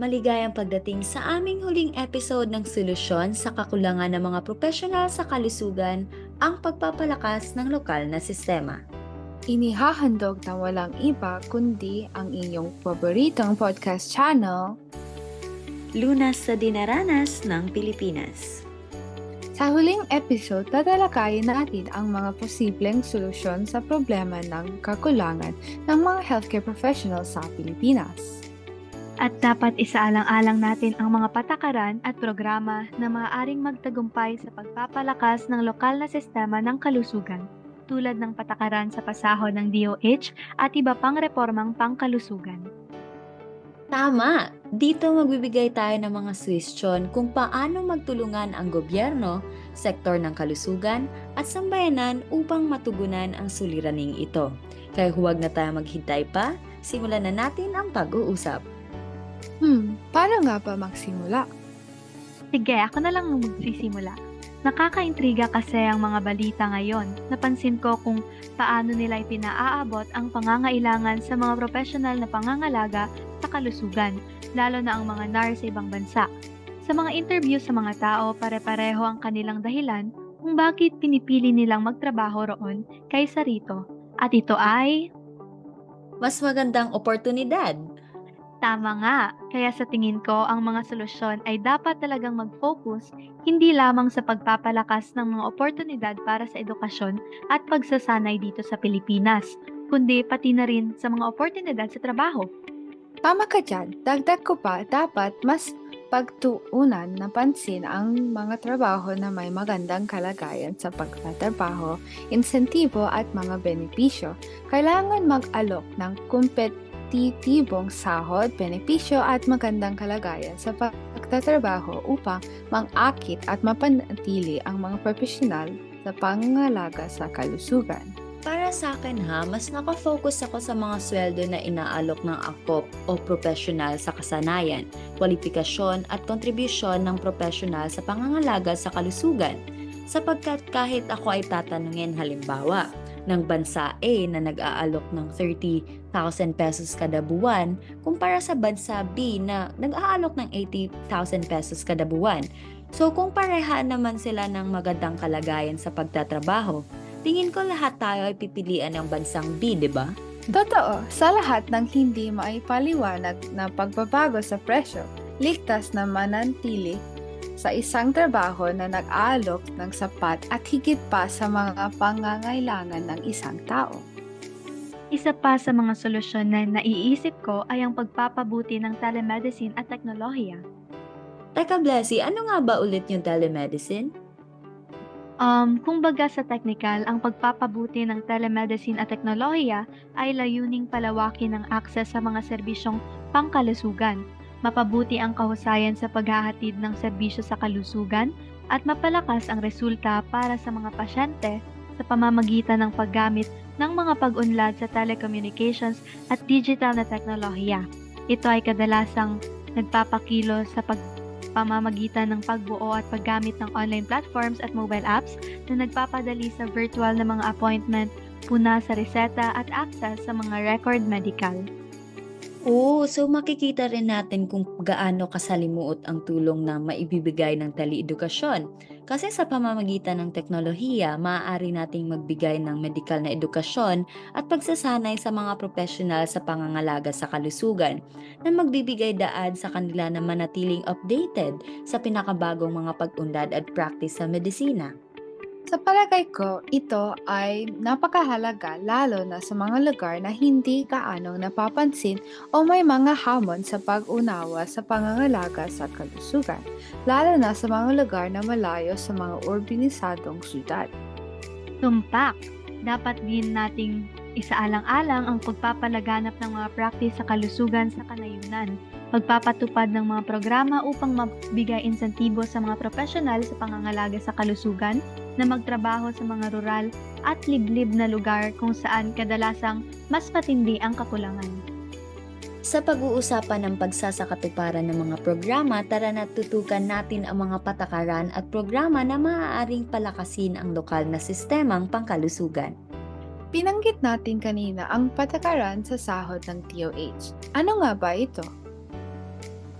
Maligayang pagdating sa aming huling episode ng solusyon sa kakulangan ng mga profesional sa kalusugan ang pagpapalakas ng lokal na sistema. Inihahandog na walang iba kundi ang inyong paboritong podcast channel. Lunas sa dinaranas ng Pilipinas. Sa huling episode, tatalakayin natin ang mga posibleng solusyon sa problema ng kakulangan ng mga healthcare professionals sa Pilipinas. At dapat isaalang-alang natin ang mga patakaran at programa na maaaring magtagumpay sa pagpapalakas ng lokal na sistema ng kalusugan, tulad ng patakaran sa pasahod ng DOH at iba pang reformang pangkalusugan. Tama! Dito magbibigay tayo ng mga suwestyon kung paano magtulungan ang gobyerno, sektor ng kalusugan at sambayanan upang matugunan ang suliraning ito. Kaya huwag na tayo maghintay pa, simulan na natin ang pag-uusap. Hmm, paano nga ba magsimula? Sige, ako na lang ang magsisimula. Nakakaintriga kasi ang mga balita ngayon. Napansin ko kung paano nila ipinaaabot ang pangangailangan sa mga profesional na pangangalaga sa kalusugan, lalo na ang mga NAR sa ibang bansa. Sa mga interview sa mga tao, pare-pareho ang kanilang dahilan kung bakit pinipili nilang magtrabaho roon kaysa rito. At ito ay Mas magandang oportunidad. Tama nga, kaya sa tingin ko ang mga solusyon ay dapat talagang mag-focus hindi lamang sa pagpapalakas ng mga oportunidad para sa edukasyon at pagsasanay dito sa Pilipinas, kundi pati na rin sa mga oportunidad sa trabaho. Tama ka dyan. Dagdag ko pa, dapat mas pagtuunan na pansin ang mga trabaho na may magandang kalagayan sa pagtatrabaho, insentibo at mga benepisyo. Kailangan mag-alok ng kompetitibong sahod, benepisyo at magandang kalagayan sa pagtatrabaho upang mang-akit at mapanatili ang mga profesional sa pangangalaga sa kalusugan. Para sa akin ha, mas nakafocus ako sa mga sweldo na inaalok ng AKOP o professional sa kasanayan, kwalifikasyon at kontribusyon ng professional sa pangangalaga sa kalusugan. Sapagkat kahit ako ay tatanungin halimbawa, ng bansa A na nag-aalok ng 30,000 pesos kada buwan kumpara sa bansa B na nag-aalok ng 80,000 pesos kada buwan. So kung pareha naman sila ng magandang kalagayan sa pagtatrabaho, tingin ko lahat tayo ay pipilian ng bansang B, di ba? Totoo, sa lahat ng hindi maipaliwanag na pagbabago sa presyo, ligtas na manantili sa isang trabaho na nag-aalok ng sapat at higit pa sa mga pangangailangan ng isang tao. Isa pa sa mga solusyon na naiisip ko ay ang pagpapabuti ng telemedicine at teknolohiya. Teka, Blessy, ano nga ba ulit yung telemedicine? Um, kumbaga sa technical, ang pagpapabuti ng telemedicine at teknolohiya ay layuning palawakin ang akses sa mga serbisyong pangkalusugan, mapabuti ang kahusayan sa paghahatid ng serbisyo sa kalusugan, at mapalakas ang resulta para sa mga pasyente sa pamamagitan ng paggamit ng mga pag-unlad sa telecommunications at digital na teknolohiya. Ito ay kadalasang nagpapakilo sa pag pamamagitan ng pagbuo at paggamit ng online platforms at mobile apps na nagpapadali sa virtual na mga appointment, puna sa reseta at access sa mga record medical. Oo, so makikita rin natin kung gaano kasalimuot ang tulong na maibibigay ng teleedukasyon. Kasi sa pamamagitan ng teknolohiya, maaari nating magbigay ng medikal na edukasyon at pagsasanay sa mga profesional sa pangangalaga sa kalusugan na magbibigay daan sa kanila na manatiling updated sa pinakabagong mga pag-unlad at practice sa medisina. Sa palagay ko, ito ay napakahalaga lalo na sa mga lugar na hindi kaanong napapansin o may mga hamon sa pag-unawa sa pangangalaga sa kalusugan, lalo na sa mga lugar na malayo sa mga urbanisadong syudad. Tumpak! Dapat din nating isaalang-alang ang pagpapalaganap ng mga practice sa kalusugan sa kanayunan, pagpapatupad ng mga programa upang mabigay insentibo sa mga profesional sa pangangalaga sa kalusugan na magtrabaho sa mga rural at liblib na lugar kung saan kadalasang mas matindi ang kakulangan. Sa pag-uusapan ng pagsasakatuparan ng mga programa, tara na tutukan natin ang mga patakaran at programa na maaaring palakasin ang lokal na sistemang pangkalusugan. Pinanggit natin kanina ang patakaran sa sahod ng TOH. Ano nga ba ito?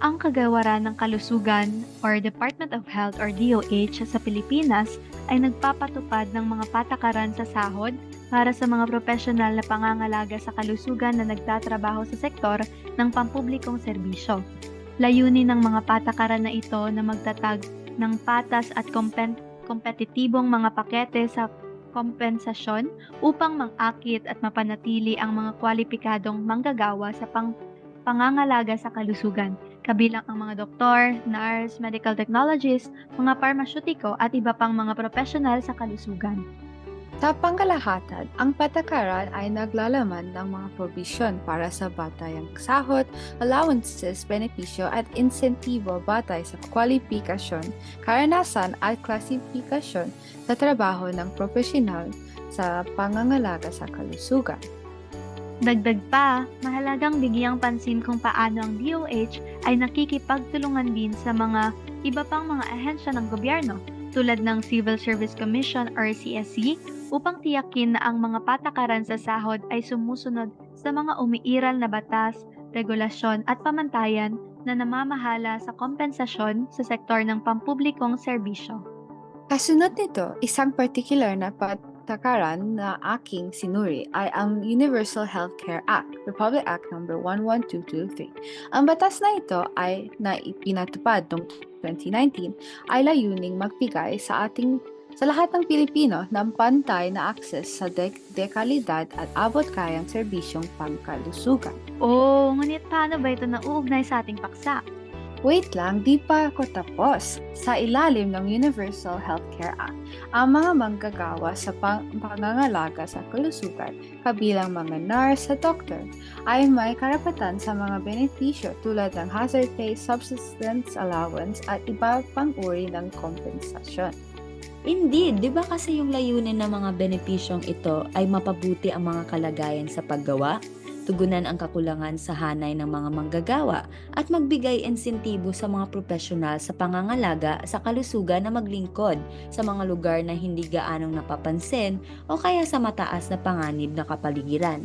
Ang Kagawaran ng Kalusugan or Department of Health or DOH sa Pilipinas ay nagpapatupad ng mga patakaran sa sahod para sa mga profesional na pangangalaga sa kalusugan na nagtatrabaho sa sektor ng pampublikong serbisyo. Layunin ng mga patakaran na ito na magtatag ng patas at kompen- kompetitibong mga pakete sa kompensasyon upang mangakit at mapanatili ang mga kwalipikadong manggagawa sa pang pangangalaga sa kalusugan, kabilang ang mga doktor, nurse, medical technologist, mga parmasyutiko at iba pang mga profesional sa kalusugan. Sa pangkalahatan, ang patakaran ay naglalaman ng mga probisyon para sa batayang sahod, allowances, benepisyo at insentibo batay sa kwalifikasyon, karanasan at klasifikasyon sa trabaho ng profesional sa pangangalaga sa kalusugan. Dagdag pa, mahalagang bigyang pansin kung paano ang DOH ay nakikipagtulungan din sa mga iba pang mga ahensya ng gobyerno tulad ng Civil Service Commission or CSC upang tiyakin na ang mga patakaran sa sahod ay sumusunod sa mga umiiral na batas, regulasyon at pamantayan na namamahala sa kompensasyon sa sektor ng pampublikong serbisyo. Kasunod nito, isang particular na patakaran na aking sinuri ay ang Universal Healthcare Act, Republic Act No. 11223. Ang batas na ito ay naipinatupad noong 2019 ay layuning magbigay sa ating sa lahat ng Pilipino ng pantay na akses sa dek- dekalidad at abot kayang serbisyong pangkalusugan. Oh, ngunit paano ba ito nauugnay sa ating paksa? Wait lang, di pa ako tapos. Sa ilalim ng Universal Healthcare Act, ang mga manggagawa sa pang- pangangalaga sa kalusugan, kabilang mga nurse at doctor, ay may karapatan sa mga benepisyo tulad ng hazard pay, subsistence allowance at iba pang uri ng kompensasyon. Indeed, di ba kasi yung layunin ng mga benepisyong ito ay mapabuti ang mga kalagayan sa paggawa, tugunan ang kakulangan sa hanay ng mga manggagawa, at magbigay insentibo sa mga profesional sa pangangalaga sa kalusugan na maglingkod sa mga lugar na hindi gaanong napapansin o kaya sa mataas na panganib na kapaligiran.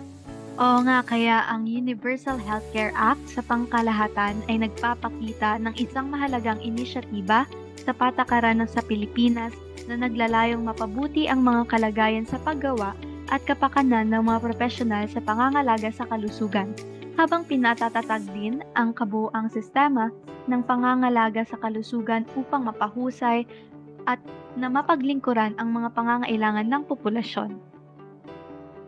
Oo nga, kaya ang Universal Healthcare Act sa pangkalahatan ay nagpapakita ng isang mahalagang inisyatiba sa patakaran ng sa Pilipinas na naglalayong mapabuti ang mga kalagayan sa paggawa at kapakanan ng mga profesional sa pangangalaga sa kalusugan, habang pinatatatag din ang kabuuang sistema ng pangangalaga sa kalusugan upang mapahusay at na mapaglingkuran ang mga pangangailangan ng populasyon.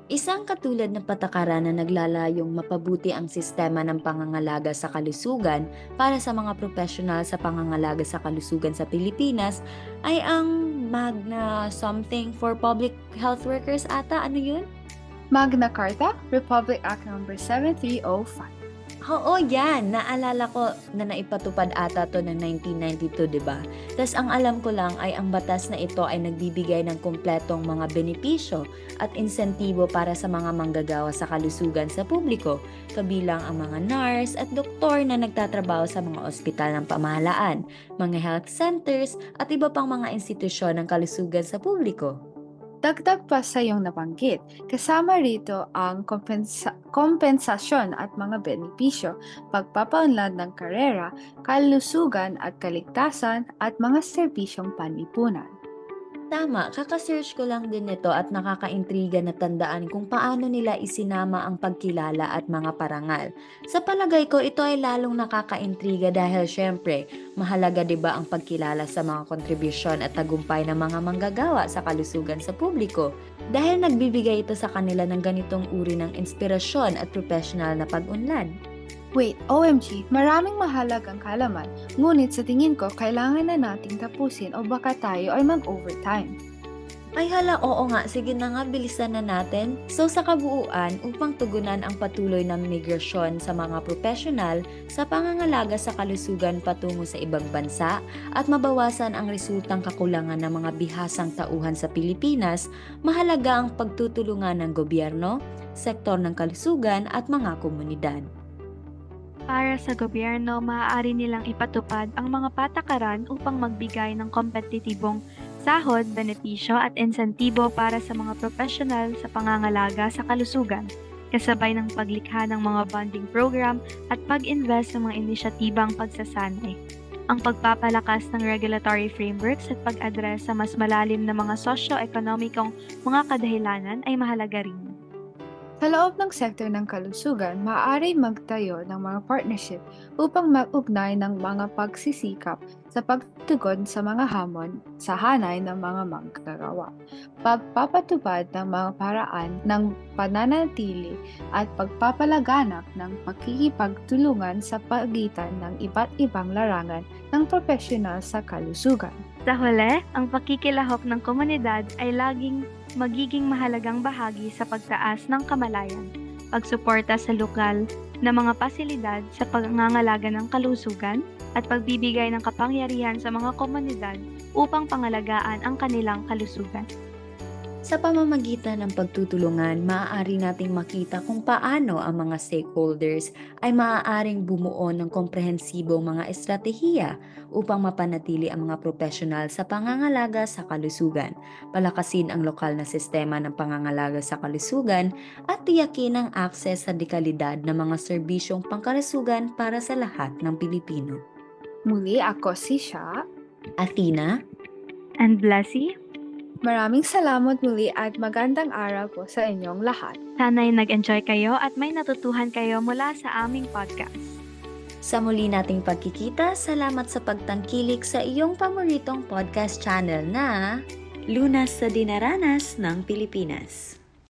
Isang katulad ng patakaran na naglalayong mapabuti ang sistema ng pangangalaga sa kalusugan para sa mga profesional sa pangangalaga sa kalusugan sa Pilipinas ay ang Magna something for public health workers ata. Ano yun? Magna Carta, Republic Act No. 7305. Oo, yan. Naalala ko na naipatupad ata to ng 1992, di ba? Tapos ang alam ko lang ay ang batas na ito ay nagbibigay ng kumpletong mga benepisyo at insentibo para sa mga manggagawa sa kalusugan sa publiko, kabilang ang mga nurse at doktor na nagtatrabaho sa mga ospital ng pamahalaan, mga health centers at iba pang mga institusyon ng kalusugan sa publiko. Dagdag pa sa iyong nabanggit, kasama rito ang kompensa- kompensasyon at mga benepisyo, pagpapaunlad ng karera, kalusugan at kaligtasan at mga serbisyong panlipunan. Tama, kakasearch ko lang din nito at nakakaintriga na tandaan kung paano nila isinama ang pagkilala at mga parangal. Sa palagay ko, ito ay lalong nakakaintriga dahil syempre, mahalaga 'di ba ang pagkilala sa mga kontribusyon at tagumpay ng mga manggagawa sa kalusugan sa publiko. Dahil nagbibigay ito sa kanila ng ganitong uri ng inspirasyon at professional na pag-unlad. Wait, OMG, maraming mahalagang kalaman, ngunit sa tingin ko kailangan na nating tapusin o baka tayo ay mag-overtime. Ay hala, oo nga, sige na nga, bilisan na natin. So sa kabuuan, upang tugunan ang patuloy na migrasyon sa mga profesional sa pangangalaga sa kalusugan patungo sa ibang bansa at mabawasan ang resultang kakulangan ng mga bihasang tauhan sa Pilipinas, mahalaga ang pagtutulungan ng gobyerno, sektor ng kalusugan at mga komunidad. Para sa gobyerno, maaari nilang ipatupad ang mga patakaran upang magbigay ng kompetitibong sahod, benepisyo at insentibo para sa mga profesional sa pangangalaga sa kalusugan. kasabay ng paglikha ng mga bonding program at pag-invest sa mga inisyatibang pagsasanay. Ang pagpapalakas ng regulatory frameworks at pag-address sa mas malalim na mga sosyo-ekonomikong mga kadahilanan ay mahalaga rin. Sa loob ng sektor ng kalusugan, maaari magtayo ng mga partnership upang mag-ugnay ng mga pagsisikap sa pagtugon sa mga hamon sa hanay ng mga manggagawa, pagpapatupad ng mga paraan ng pananatili at pagpapalaganap ng pakikipagtulungan sa pagitan ng iba't ibang larangan ng profesional sa kalusugan. Sa huli, ang pakikilahok ng komunidad ay laging magiging mahalagang bahagi sa pagtaas ng kamalayan, pagsuporta sa lokal na mga pasilidad sa pangangalaga ng kalusugan, at pagbibigay ng kapangyarihan sa mga komunidad upang pangalagaan ang kanilang kalusugan. Sa pamamagitan ng pagtutulungan, maaari nating makita kung paano ang mga stakeholders ay maaaring bumuo ng komprehensibong mga estratehiya upang mapanatili ang mga profesional sa pangangalaga sa kalusugan, palakasin ang lokal na sistema ng pangangalaga sa kalusugan, at tiyakin ang akses sa dekalidad ng mga serbisyong pangkalusugan para sa lahat ng Pilipino. Muli ako si Sha. Athena, And Blessy, Maraming salamat muli at magandang araw po sa inyong lahat. sana'y nag-enjoy kayo at may natutuhan kayo mula sa aming podcast. Sa muli nating pagkikita, salamat sa pagtangkilik sa iyong paboritong podcast channel na Lunas sa Dinaranas ng Pilipinas.